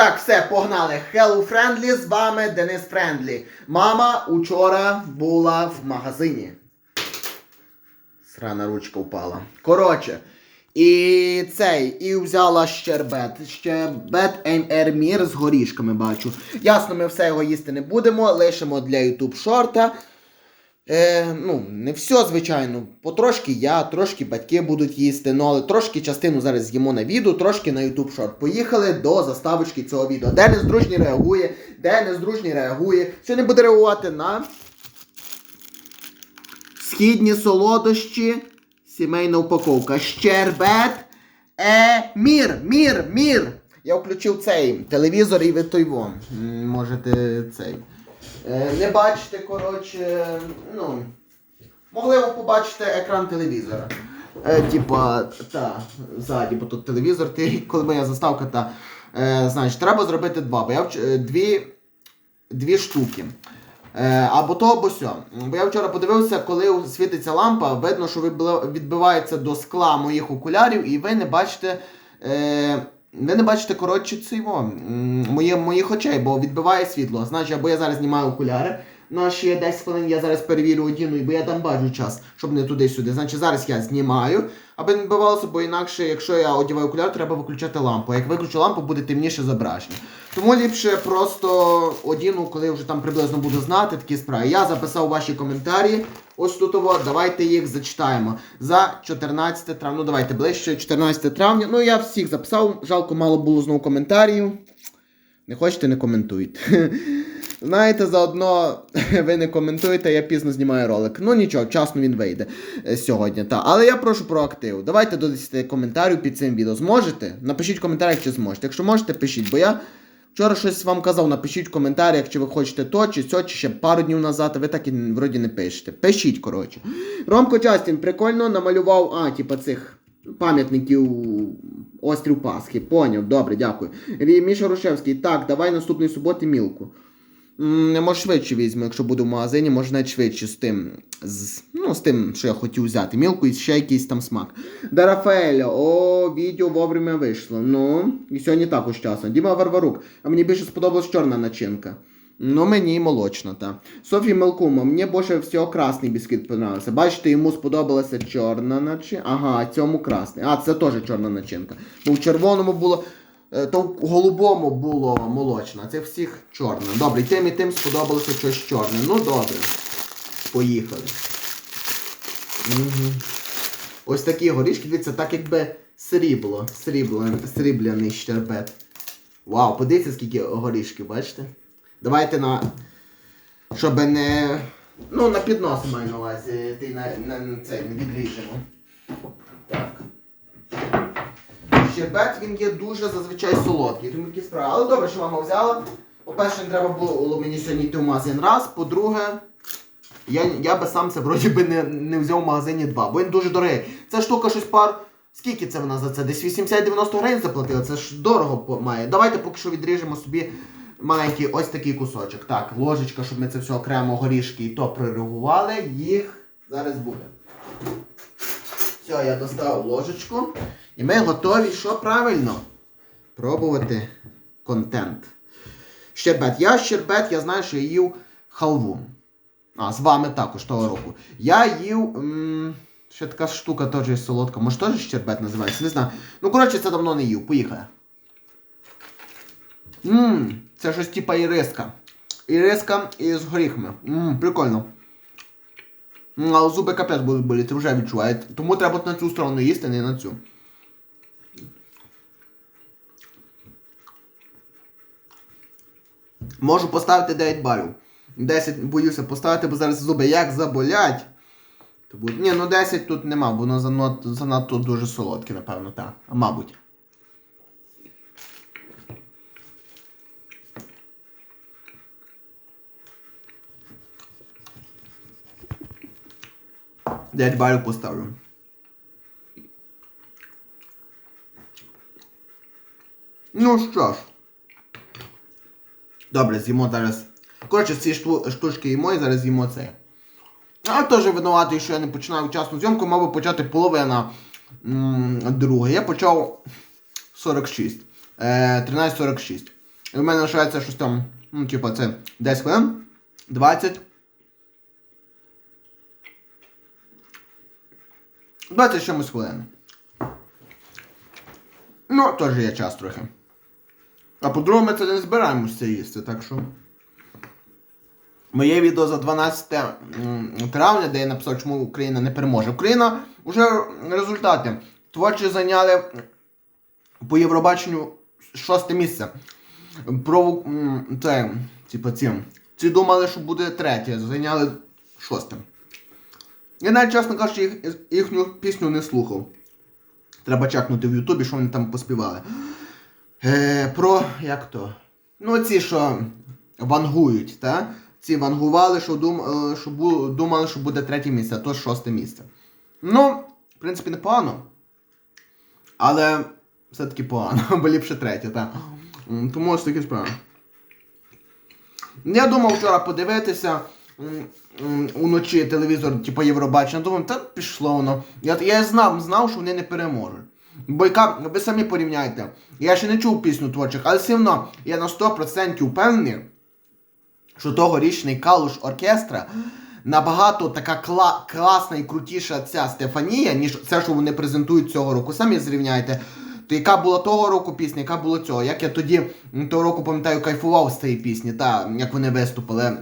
Так, все, погнали. Hello Friendly, з вами Денис Френдлі. Мама учора була в магазині. Срана ручка впала. Коротше. І цей, і взяла щербет. Щербет Ермір з горішками бачу. Ясно, ми все його їсти не будемо, лишимо для YouTube шорта. Е, ну, не все, звичайно. Потрошки я, трошки батьки будуть їсти, ну але трошки частину зараз з'їмо на відео, трошки на YouTube шорт. Поїхали до заставочки цього відео. Де нездружній реагує, де нездружній реагує. Сьогодні буде реагувати на східні солодощі, сімейна упаковка. Щербет. Е, мір, мір, мір. Я включив цей телевізор і ви той вон. Можете цей. Е, не бачите, коротше, ну. Могли ви побачити екран телевізора. Е, типа, та, ззаді, бо тут телевізор, ти, коли моя заставка, та. Е, знаєш, треба зробити два, бо я вч... е, дві, дві штуки. Е, або то, або сьо. Бо я вчора подивився, коли світиться лампа, видно, що відбивається до скла моїх окулярів, і ви не бачите. Е, ви не бачите, коротше, цього, моє, моїх очей, бо відбиває світло. Значить, або я зараз знімаю окуляри, ну ще 10 хвилин я зараз перевірю одіну, бо я там бачу час, щоб не туди-сюди. Значить, зараз я знімаю, аби не відбивалося, бо інакше, якщо я одягаю окуляр, треба виключати лампу. Як виключу лампу, буде темніше зображення. Тому ліпше просто одіну, коли вже там приблизно буду знати такі справи. Я записав ваші коментарі. Ось тут от, давайте їх зачитаємо. За 14 травня. Ну давайте ближче, 14 травня. Ну я всіх записав. Жалко, мало було знову коментарів. Не хочете, не коментуйте. Знаєте, заодно ви не коментуєте, я пізно знімаю ролик. Ну нічого, вчасно він вийде е, сьогодні. Та. Але я прошу про актив. Давайте до 10 коментарів під цим відео. Зможете? Напишіть в коментарях, чи зможете. Якщо можете, пишіть, бо я. Вчора щось вам казав, напишіть в коментарях, чи ви хочете то, чи сьо, чи ще пару днів назад, а ви так і вроді не пишете. Пишіть, коротше. Ромко Частін прикольно намалював, а, типа цих пам'ятників острів Пасхи. Поняв, добре, дякую. Міша Рушевський, так, давай наступної суботи мілку. Може швидше візьму, якщо буду в магазині, може навіть швидше з тим, з, ну, з тим, що я хотів взяти. Мілку і ще якийсь там смак. Дарафеля, о, відео вовремя вийшло. Ну, і сьогодні також часно. Діма Варварук, а мені більше сподобалась чорна начинка. Ну, мені молочна, та. Софія Мелкума, мені більше всього красний бісквіт подобався. Бачите, йому сподобалася чорна начинка. Ага, цьому красний. А, це теж чорна начинка. Бо в червоному було. Е, То в голубому було молочна, а це всіх чорна. Добре, тим і тим сподобалося щось чорне. Ну добре. Поїхали. Угу. Ось такі горішки, дивіться, так якби срібло. Срібло, срібляний щербет. Вау, подивіться, скільки горішків, бачите? Давайте на. Щоб не. Ну, на піднос маю на увазі. Ти на, на, на це не відріжемо. Так. Щербет він є дуже зазвичай солодкий, тому такі справи. Але добре, що мама взяла. По-перше, не треба було мені сьогодні йти в магазин раз. По-друге, я, я би сам це вроді би не, не взяв в магазині два, бо він дуже дорогий. Ця штука щось пар. Скільки це вона за це? Десь 80-90 гривень заплатила, це ж дорого має. Давайте поки що відріжемо собі маленький ось такий кусочок. Так, ложечка, щоб ми це все окремо горішки і то прирегували. Їх зараз буде. Все, я достав ложечку. І ми готові, що правильно? Пробувати контент. Щербет. Я щербет, я знаю, що я їв халву. А, з вами також того року. Я їв. М- ще така штука теж є солодка. Може теж щербет називається? Не знаю. Ну, коротше, це давно не їв. Поїхали. Ммм, це щось типа іриска. Іриска із горіхами. Ммм, прикольно. Але зуби капець будуть боліти, вже відчуваєте. Тому треба на цю сторону їсти, не на цю. Можу поставити 9 балів. 10 боюся поставити, бо зараз зуби як заболять. То буде... Ні, ну 10 тут нема, бо воно занадто, занадто дуже солодке, напевно, так. А мабуть. Дев'ять балів поставлю. Ну що ж. Добре, з'їмо зараз. Коротше, ці штучки їмо і зараз з'їмо це. А теж винуватий, що я не починаю вчасну зйомку, мав би почати половина друга. Я почав 46. Е, 13.46. І в мене лишається щось там, ну, типа, це 10 хвилин, 20. 20 чимось хвилин. Ну, теж є час трохи. А по-друге, ми це не збираємося їсти, так що. Моє відео за 12 травня, де я написав, чому Україна не переможе. Україна вже результати. Творчі зайняли по Євробаченню шосте місце. Про це, типу, ці. Ці думали, що буде третє, зайняли шосте. Я навіть, чесно кажучи, їх, їхню пісню не слухав. Треба чекнути в Ютубі, що вони там поспівали. Е, про як то? Ну, ці, що вангують, та? Ці вангували, що, дум, е, що бу, думали, що буде третє місце, а то шосте місце. Ну, в принципі, непогано. Але все-таки погано, бо ліпше третє, так. Тому ось такі справи. Я думав вчора подивитися уночі телевізор, типу Євробачення, думав, та пішло воно. Я, я знав, знав, що вони не переможуть. Бо яка, ви самі порівняйте. Я ще не чув пісню творчих, але все одно я на 100% впевнений, що тогорічний калуш оркестра набагато така кла- класна і крутіша ця Стефанія, ніж це, що вони презентують цього року. Самі зрівняйте. То яка була того року пісня, яка була цього. Як я тоді того року пам'ятаю, кайфував з цієї пісні, та як вони виступили.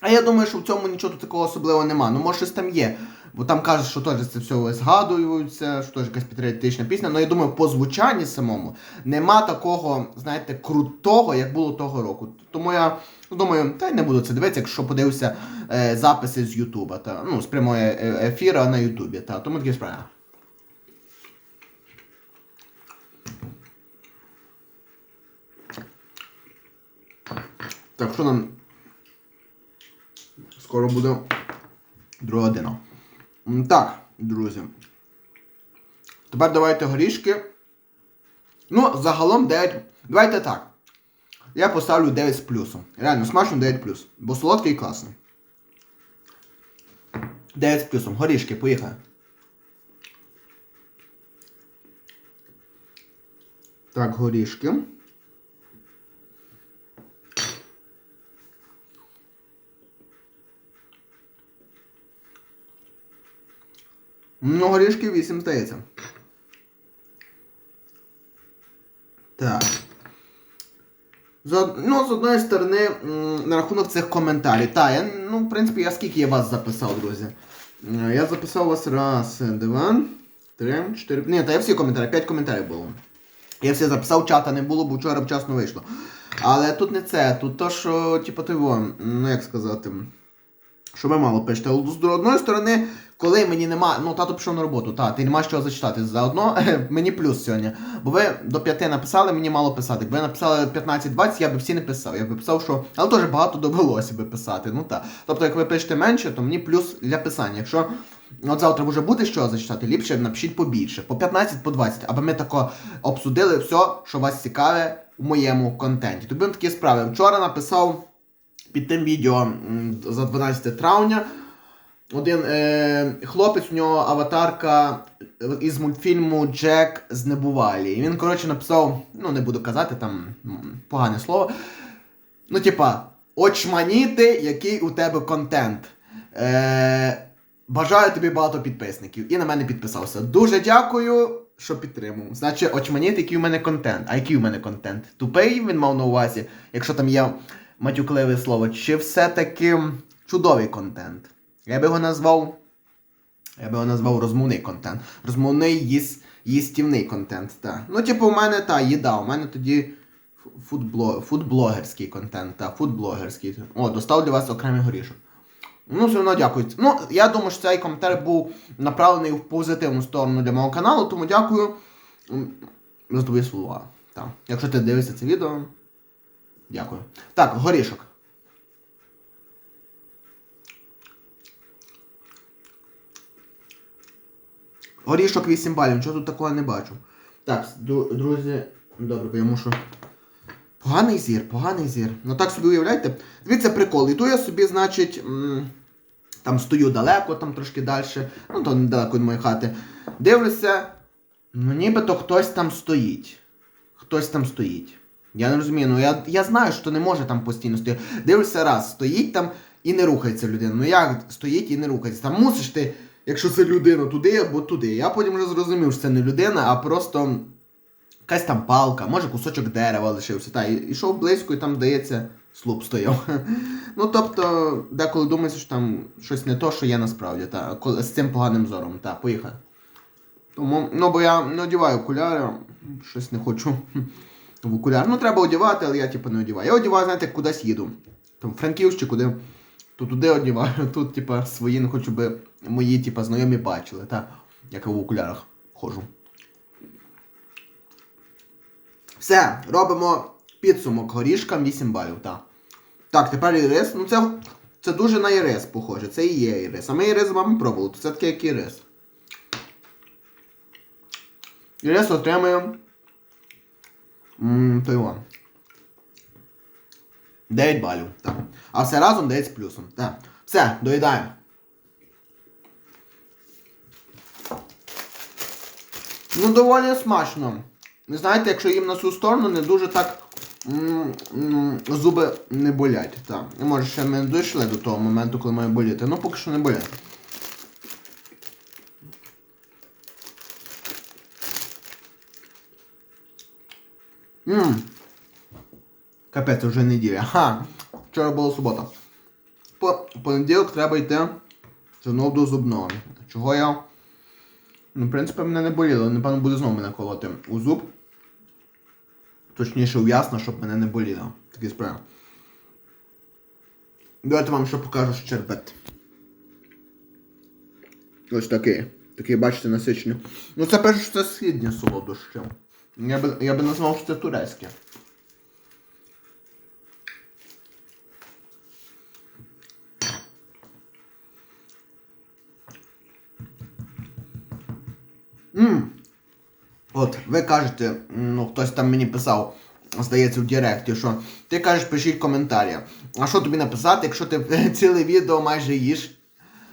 А я думаю, що в цьому нічого такого особливого нема. Ну, може, щось там є. Бо там кажуть, що теж це все згадуються, що теж якась патріотична пісня. Ну я думаю, по звучанні самому нема такого, знаєте, крутого, як було того року. Тому я думаю, та й не буду це дивитися, якщо подивився е, записи з Ютуба, та ну, з прямого е- ефіру на Ютубі. Та тому такі справи. Так, що нам скоро буде друга година. Так, друзі. Тепер давайте горішки. Ну, загалом 9. Давайте так. Я поставлю 9 з плюсом. Реально, смачно 9 плюс. Бо солодкий і класний. 9 з плюсом. Горішки, поїхали. Так, горішки. Ну, горішки 8 здається. Так. З, ну, з одної сторони, на рахунок цих коментарів. Так, я, ну, в принципі, я скільки я вас записав, друзі. Е, Я записав вас раз, два, три, чотири. Ні, та я всі коментарі, п'ять коментарів було. Я всі записав, чата не було, бо вчора вчасно вийшло. Але тут не це, тут то, що, типу, ти ну як сказати. Що ви мало пишете. З одної сторони, коли мені нема. Ну, тато пішов на роботу, та, ти не маєш чого зачитати. Заодно мені плюс сьогодні. Бо ви до 5 написали, мені мало писати. Якби ви написали 15-20, я би всі не писав. Я би писав, що. Але теж багато довелося би писати. Ну так. Тобто, як ви пишете менше, то мені плюс для писання. Якщо от завтра вже буде що зачитати, ліпше напишіть побільше. По 15, по 20, аби ми тако обсудили все, що вас цікаве у моєму контенті. Тобі такі справи. Вчора написав під тим відео за 12 травня. Один е, хлопець, у нього аватарка із мультфільму Джек з Небувалі. І він, коротше, написав, ну не буду казати там погане слово. Ну, типа, очманіти, який у тебе контент. Е, бажаю тобі багато підписників. І на мене підписався. Дуже дякую, що підтримав. Значить, очманіти, який у мене контент. А який у мене контент? Тупий він мав на увазі, якщо там є матюкливе слово, чи все-таки чудовий контент. Я би його назвав. Я би його назвав розмовний контент. Розмовний їс, їстівний контент. Та. Ну, типу, у мене та їда, у мене тоді фудбло, фудблогерський контент, та, фудблогерський. О, достав для вас окремий горішок. Ну, все одно дякую. Ну, я думаю, що цей коментар був направлений в позитивну сторону для мого каналу, тому дякую за твої слова. Так. Якщо ти дивишся це відео, дякую. Так, горішок. Горішок 8 балів, нічого тут такого не бачу. Так, друзі, добре, бо я мушу. Поганий зір, поганий зір. Ну так собі уявляєте? Дивіться прикол. Іду я собі, значить, там стою далеко, там трошки далі, ну то недалеко від моєї хати. Дивлюся, ну нібито хтось там стоїть. Хтось там стоїть. Я не розумію, ну я, я знаю, що не може там постійно стояти. Дивишся раз, стоїть там і не рухається людина. Ну як стоїть і не рухається? Там мусиш ти, якщо це людина, туди або туди. Я потім вже зрозумів, що це не людина, а просто якась там палка, може кусочок дерева лишився. Та, і йшов близько і там, здається, слуп стояв. ну тобто, деколи думаєш, що там щось не то, що є насправді, та, з цим поганим зором. Та, поїхали. Тому, ну бо я не одягаю окуляри, щось не хочу в окуляр. Ну треба одягати, але я типу не одягаю. Я одягаю, знаєте, кудись їду. Там в Франківськ чи куди, то туди одягаю, тут, типа, свої не хочу би мої, типа, знайомі бачили, та, як я в окулярах ходжу. Все, робимо підсумок горішкам 8 балів, так. Так, тепер ірис. Ну це, це дуже на ірис похоже. Це і є ірис. А ми ірис з вами пробували, це таке як ірис. Ірис отримує. Його. 9 балів. Так. А все разом 9 з плюсом. Так. Все, доїдаємо. Ну, доволі смачно. Ви знаєте, якщо їм на цю сторону, не дуже так м, м, зуби не болять. Так. Може ще ми дійшли до того моменту, коли має боліти. Ну поки що не болять. Ммм. Капець, вже неділя. Ха! Вчора була субота. По понеділок треба йти знову до зубного. Чого я. Ну, в принципі, мене не боліло. Напевно, буде знову мене колоти у зуб. Точніше, у щоб мене не боліло. Такі справи. Давайте вам ще покажу щербет. Ось такий. Такий, бачите, насичений. Ну це перше, що це східні солодощі. Я би, я би назвав, що це турецьке. Ммм. От, ви кажете, ну хтось там мені писав, здається, в Директі, що ти кажеш, пишіть коментарі. А що тобі написати, якщо ти ціле відео майже їш?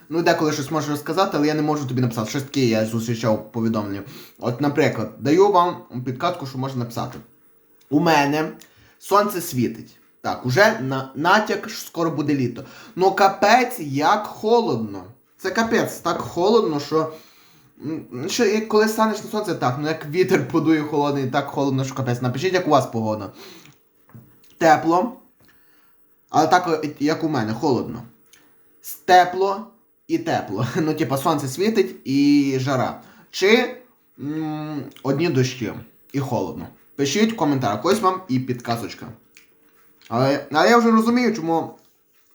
Ну, деколи щось можу розказати, але я не можу тобі написати. Щось таке я зустрічав повідомлення. От, наприклад, даю вам підказку, що можна написати. У мене сонце світить. Так, уже на, натяк, що скоро буде літо. Ну капець, як холодно. Це капець, так холодно, що. що як коли станеш на сонце, так, ну як вітер подує холодний, так холодно, що капець. Напишіть, як у вас погода. Тепло. Але так, як у мене, холодно. Тепло і тепло. Ну, типа, сонце світить і жара. Чи м, одні дощі і холодно. Пишіть в коментарях, ось вам і підказочка. Але, але я вже розумію, чому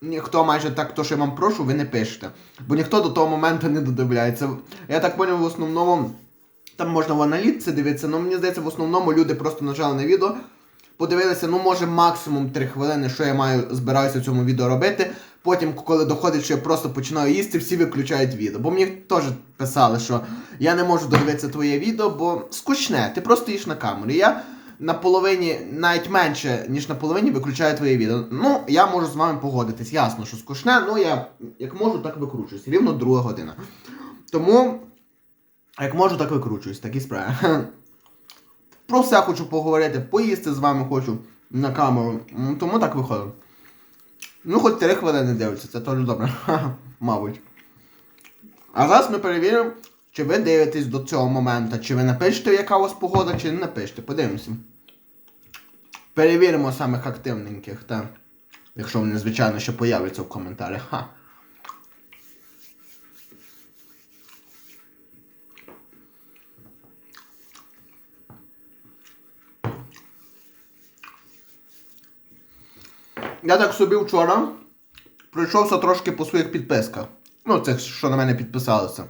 ніхто майже так, то, що я вам прошу, ви не пишете. Бо ніхто до того моменту не додивляється. Я так поняв, в основному. Там можна в аналітці дивитися, але мені здається, в основному люди просто нажали на відео, подивилися, ну може максимум 3 хвилини, що я маю збираюся в цьому відео робити. Потім, коли доходить, що я просто починаю їсти, всі виключають відео. Бо мені теж писали, що я не можу додивитися твоє відео, бо скучне, ти просто їш на камеру. Я на половині, навіть менше, ніж на половині, виключаю твоє відео. Ну, я можу з вами погодитись. Ясно, що скучне, ну я як можу, так викручуюсь. Рівно друга година. Тому, як можу, так викручуюсь, такі справи. Про все хочу поговорити, поїсти з вами хочу на камеру. Тому так виходить. Ну, хоч 3 хвилини дивиться, це теж добре. Мабуть. А зараз ми перевіримо, чи ви дивитесь до цього моменту, чи ви напишете, яка у вас погода, чи не напишете. Подивимося. Перевіримо самих активненьких, так. Якщо вони, звичайно, ще появляться в коментарях. Ха. Я так собі вчора пройшовся трошки по своїх підписках. Ну, це що на мене підписалося.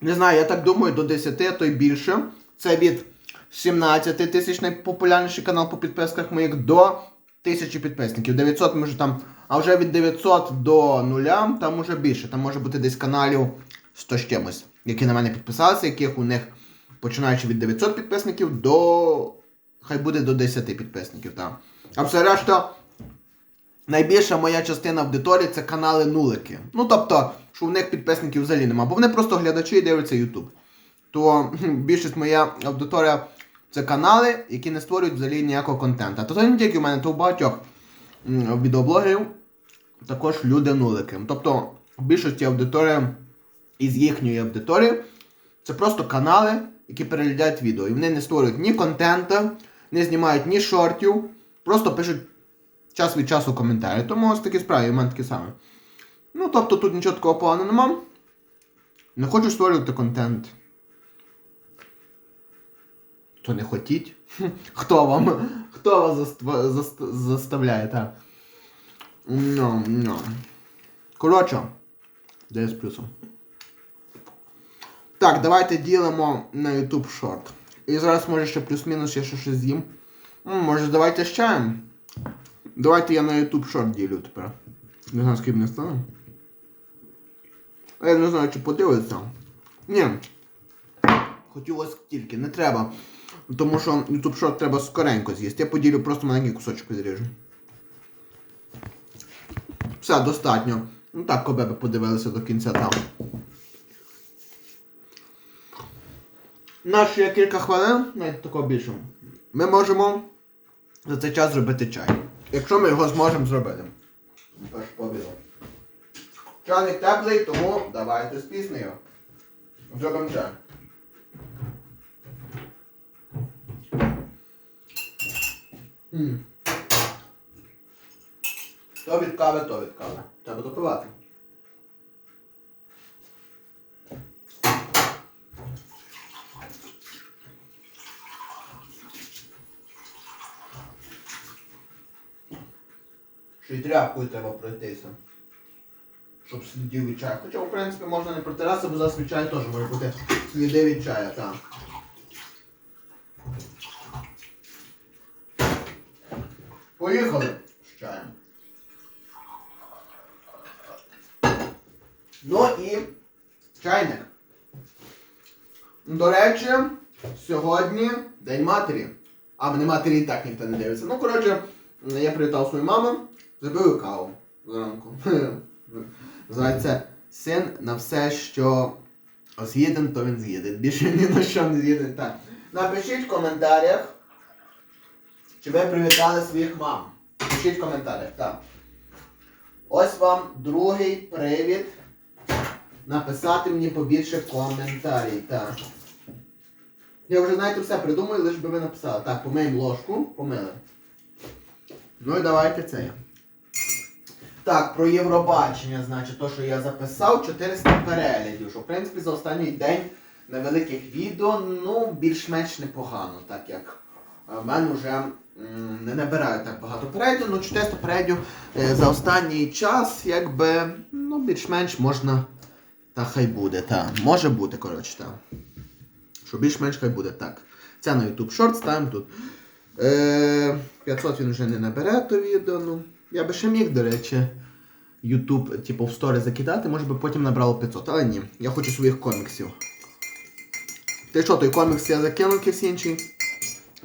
Не знаю, я так думаю, до 10, а то й більше. Це від 17 тисяч найпопулярніший канал по підписках моїх до 1000 підписників. 900 може там. А вже від 900 до 0 там може більше. Там може бути десь каналів 100 з чимось, які на мене підписалися, яких у них починаючи від 900 підписників до. Хай буде до 10 підписників. Там. А все решта. Найбільша моя частина аудиторії це канали нулики. Ну тобто, що в них підписників взагалі нема, бо вони просто глядачі і дивляться YouTube. То більшість моя аудиторія Це канали, які не створюють взагалі ніякого контенту. То це не тільки в мене, то у багатьох відеоблогерів також люди нулики. Тобто в більшості аудиторії із їхньої аудиторії це просто канали, які переглядають відео. І вони не створюють ні контенту, не знімають ні шортів, просто пишуть час від часу коментарі. Тому ось такі справи, в мене такі саме. Ну, тобто тут нічого такого поганого нема. Не хочу створювати контент. То не хотіть. Хто вам? Хто вас заставляє, так? Ну, ну. Коротше, де з плюсом. Так, давайте ділимо на YouTube Short. І зараз може ще плюс-мінус я ще щось з'їм. М, Може давайте з чаєм. Давайте я на YouTube Short ділю тепер. Не знаю, скільки не стане. Я не знаю, чи подивиться. Ні. Хотілося тільки, не треба. Тому що YouTube Short треба скоренько з'їсти. Я поділю просто маленький кусочок відріжу. Все, достатньо. Ну так, коби би подивилися до кінця там. На ще кілька хвилин, навіть такого більше. Ми можемо за цей час зробити чай. Якщо ми його зможемо зробити. Аж побіду. Чайник теплий, тому давайте з піснею. Зробимо чай. То від кави, то від кави. Треба допивати. Ще й тряпкою треба пройтися. Щоб слідів від чаю. Хоча, в принципі, можна не протиратися, бо зараз від чаю теж може бути сліди від чаю, так. Поїхали з чаєм. Ну і чайник. До речі, сьогодні День матері. А мене матері і так ніхто не дивиться. Ну, коротше, я привітав свою маму, зробив каву зранку. Називається син на все, що з'їден, то він з'їде. Більше ні на що не з'їде. Так. Напишіть в коментарях, чи ви привітали своїх мам. Пишіть в коментарях, так. Ось вам другий привід написати мені побільше коментарів. Так. Я вже знаєте все придумаю, лише би ви написали. Так, помиємо ложку, помили. Ну і давайте це. Так, про Євробачення, значить, то, що я записав, 400 переглядів. Що, в принципі, за останній день на великих відео, ну, більш-менш непогано, так як е, в мене вже не набирають так багато переглядів, ну 400 переглядів е, за останній час, якби, ну, більш-менш можна. Та хай буде, так. Може бути, коротше, так. Що більш-менш хай буде так. Це на YouTube Short ставимо тут. Е, 500 він вже не набере то відео. Ну. Я би ще міг, до речі, YouTube, типу, в сторі закидати, може би потім набрало 500. Але ні, я хочу своїх коміксів. Ти що, той комікс я закинув всі інші?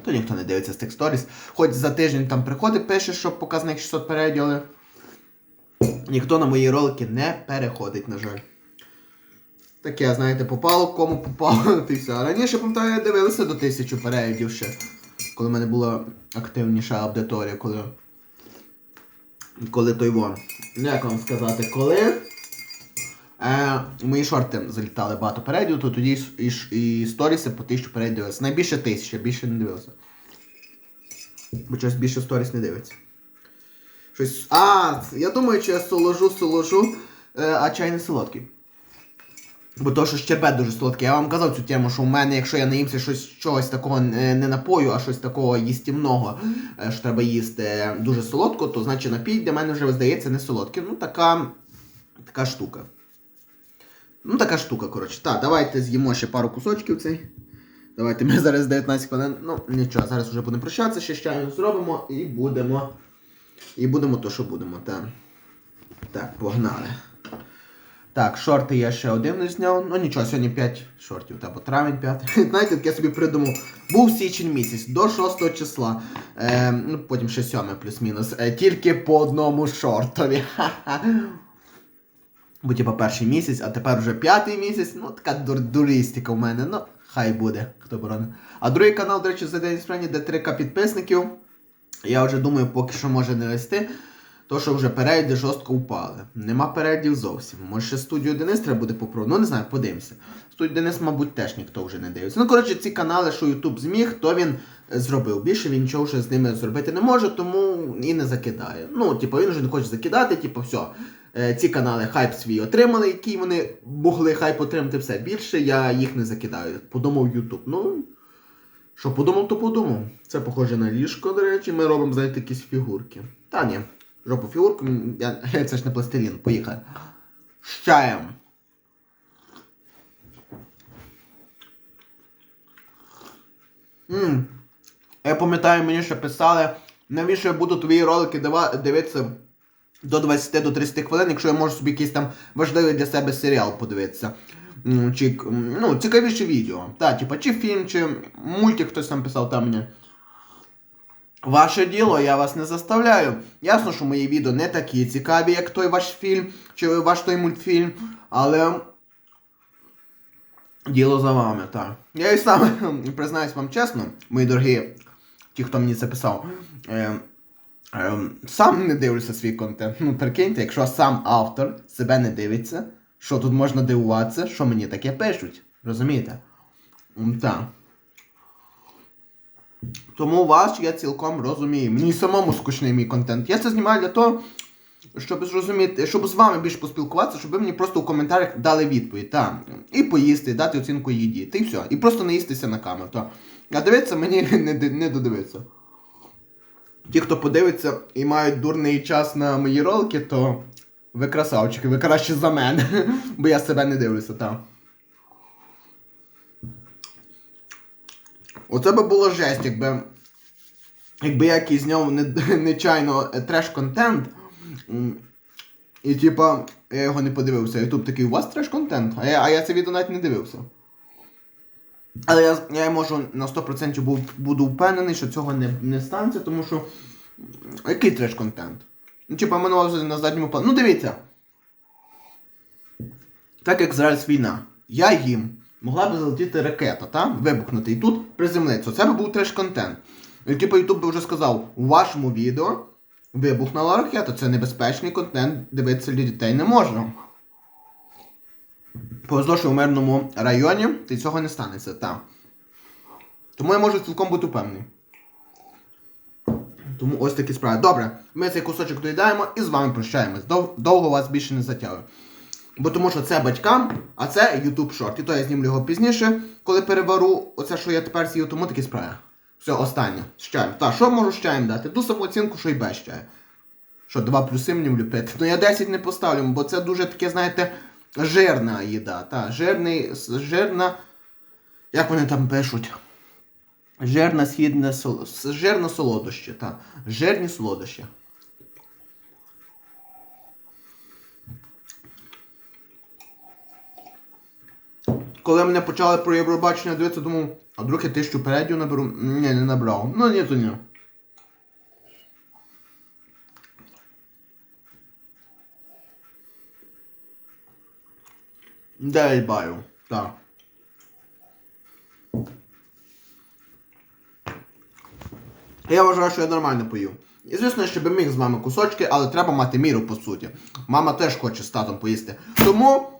То ніхто не дивиться з тих сторіс. Хоч за тиждень там приходить, пише, що показник 600 переглядів, але ніхто на мої ролики не переходить, на жаль. Таке, знаєте, попало, кому попало, ти все. Раніше, пам'ятаю, дивилися до тисячі переглядів ще. Коли в мене була активніша аудиторія, коли. Коли той вон. Ну, як вам сказати, коли. Е, мої шорти залітали багато передів, то тоді і, і, і сторіси по тисячу передів дивилися. Найбільше тисяча, більше не дивився. Бо щось більше сторіс не дивиться. Щось. А, я думаю, що я соложу, соложу, е, а чай не солодкий. Бо то, що щербет дуже солодкий. Я вам казав цю тему, що у мене, якщо я наїмся щось чогось такого не, напою, а щось такого їстівного, е, що треба їсти дуже солодко, то значить напій для мене вже здається не солодкий. Ну, така, така штука. Ну, така штука, коротше. Так, давайте з'їмо ще пару кусочків цей. Давайте ми зараз 19 хвилин. Ну, нічого, зараз вже будемо прощатися, ще чаю зробимо і будемо. І будемо то, що будемо. Так, так погнали. Так, шорти я ще один не зняв. Ну нічого, сьогодні 5 шортів, та бо травень 5. Знаєте, так я собі придумав. Був січень місяць до 6 числа. Е, ну, потім ще 7 плюс-мінус. Е, тільки по одному шортові. Бо типа перший місяць, а тепер вже п'ятий місяць. Ну, така дур дуристика в мене. Ну, Хай буде, хто боронить. А другий канал, до речі, за день справді, де 3К підписників. Я вже думаю, поки що може не вести. То, що вже перегляди жорстко впали. Нема переглядів зовсім. Може ще студію Денис треба буде попробувати. Ну не знаю, подивимося. Студію Денис, мабуть, теж ніхто вже не дивиться. Ну, коротше, ці канали, що Ютуб зміг, то він е, зробив. Більше він нічого вже з ними зробити не може, тому і не закидає. Ну, типу, він вже не хоче закидати, типу, все. Ці канали хайп свій отримали, який вони могли хайп отримати все більше, я їх не закидаю. Подумав Ютуб. Ну, що подумав, то подумав. Це похоже на ліжко, до речі, ми робимо, знаєте, якісь фігурки. Та ні, жопу фігурку, я, це ж не пластилін, поїхали. З чаєм. М. Я пам'ятаю, мені ще писали, навіщо я буду твої ролики дивитися до 20 до 30 хвилин, якщо я можу собі якийсь там важливий для себе серіал подивитися. Чи ну, цікавіше відео. Та, типа, чи фільм, чи мультик хтось там писав там мені. Ваше діло, я вас не заставляю. Ясно, що мої відео не такі цікаві, як той ваш фільм, чи ваш той мультфільм, але. Діло за вами, так. Я і сам признаюсь вам чесно, мої дорогі, ті, хто мені це писав. Е, е, сам не дивлюся свій контент. Ну, прикиньте, якщо сам автор себе не дивиться, що тут можна дивуватися, що мені таке пишуть. Розумієте? Так. Тому вас я цілком розумію. Мені самому скучний мій контент. Я це знімаю для того, щоб зрозуміти, щоб з вами більше поспілкуватися, щоб ви мені просто у коментарях дали відповідь. Та. І поїсти, дати оцінку їді. Та й все. І просто не їстися на камеру. Та. А дивитися мені не, не додивиться. Ті, хто подивиться і мають дурний час на мої ролики, то ви красавчики, ви краще за мене. Бо я себе не дивлюся, так. Оце би було жесть, якби. Якби я якийсь зняв не- нечайно е, треш-контент. І типа, я його не подивився. Ютуб такий, у вас треш-контент, а я, а я це відео навіть не дивився. Але я, я можу на 100% був, буду впевнений, що цього не, не станеться, тому що. Який треш-контент? Ну, типа, минуло на задньому плані. Ну дивіться. Так як зараз війна, я їм могла б залетіти ракета, та? вибухнути і тут приземлитися. Це би був треш-контент. І типу Ютуб би вже сказав, у вашому відео вибухнула ракета, це небезпечний контент, дивитися для дітей не можна. Повезло, що в мирному районі і цього не станеться, та. Тому я можу цілком бути впевнений. Тому ось такі справи. Добре, ми цей кусочок доїдаємо і з вами прощаємось. Довго вас більше не затягую. Бо тому що це батькам, а це YouTube Short. І то я знімлю його пізніше, коли переберу оце, що я тепер з'їв, тому такі справи. Все, останнє. З чаєм. Та, що можу з чаєм дати? Ту саму оцінку, що і без чаю. Що, 2 плюси мені влюпити? Ну я 10 не поставлю, бо це дуже таке, знаєте, жирна їда. Та, жирний, жирна. Як вони там пишуть? Жирна східне сол... жирно солодощі, та. Жирні солодощі. Коли мене почали про Євробачення дивитися, думав, а вдруг я тисячу передів наберу. Ні, не набрав. Ну ні, то ні. Дев'ять балів. Так. Я вважаю, що я нормально поїв. І звісно, я ще би міг з вами кусочки, але треба мати міру по суті. Мама теж хоче з татом поїсти. Тому.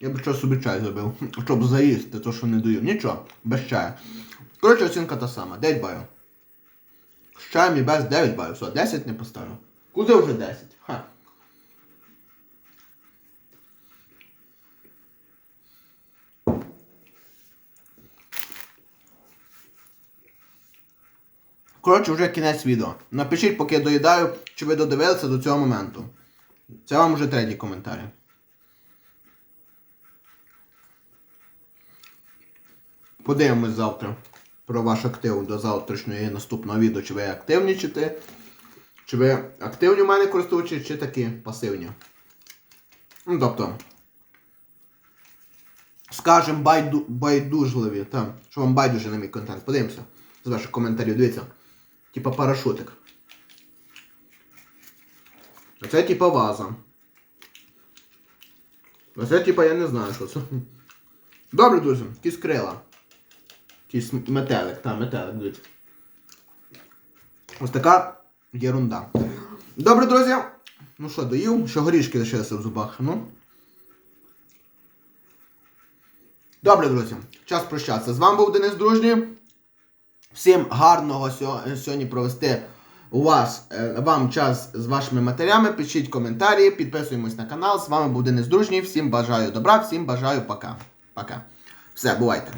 Я б щось собі чай зробив, щоб заїсти то, що не даю. Нічого, без чаю. Коротше, оцінка та сама. 9 балів. З чаєм і без 9 балів. Все, 10 не поставлю. Куди вже 10? Ха. Коротше, вже кінець відео. Напишіть, поки я доїдаю, чи ви додивилися до цього моменту. Це вам вже третій коментар. Подивимось завтра про ваш актив до завтрашнього і наступного відео, чи ви активнічите, чи ти. Чи ви активні в мене користувачі, чи такі пасивні. Ну, тобто, скажем, байду, байдужливі, там, що вам байдуже на мій контент. Подивимося з ваших коментарів, дивіться. Типа парашутик. А це типа ваза. А це типа я не знаю, що це. Добре, друзі, якісь крила. Якийсь метелик, та, метелик, дивіться. Ось така єрунда. Добре, друзі. Ну що, доїв? Ще горішки лишилися в зубах. Ну. Добре, друзі. Час прощатися. З вами був Денис Дружній. Всім гарного сьогодні провести у вас е, вам час з вашими матерями. Пишіть коментарі, підписуємось на канал. З вами був Денис Дружній. Всім бажаю добра, всім бажаю пока. Пока. Все, бувайте.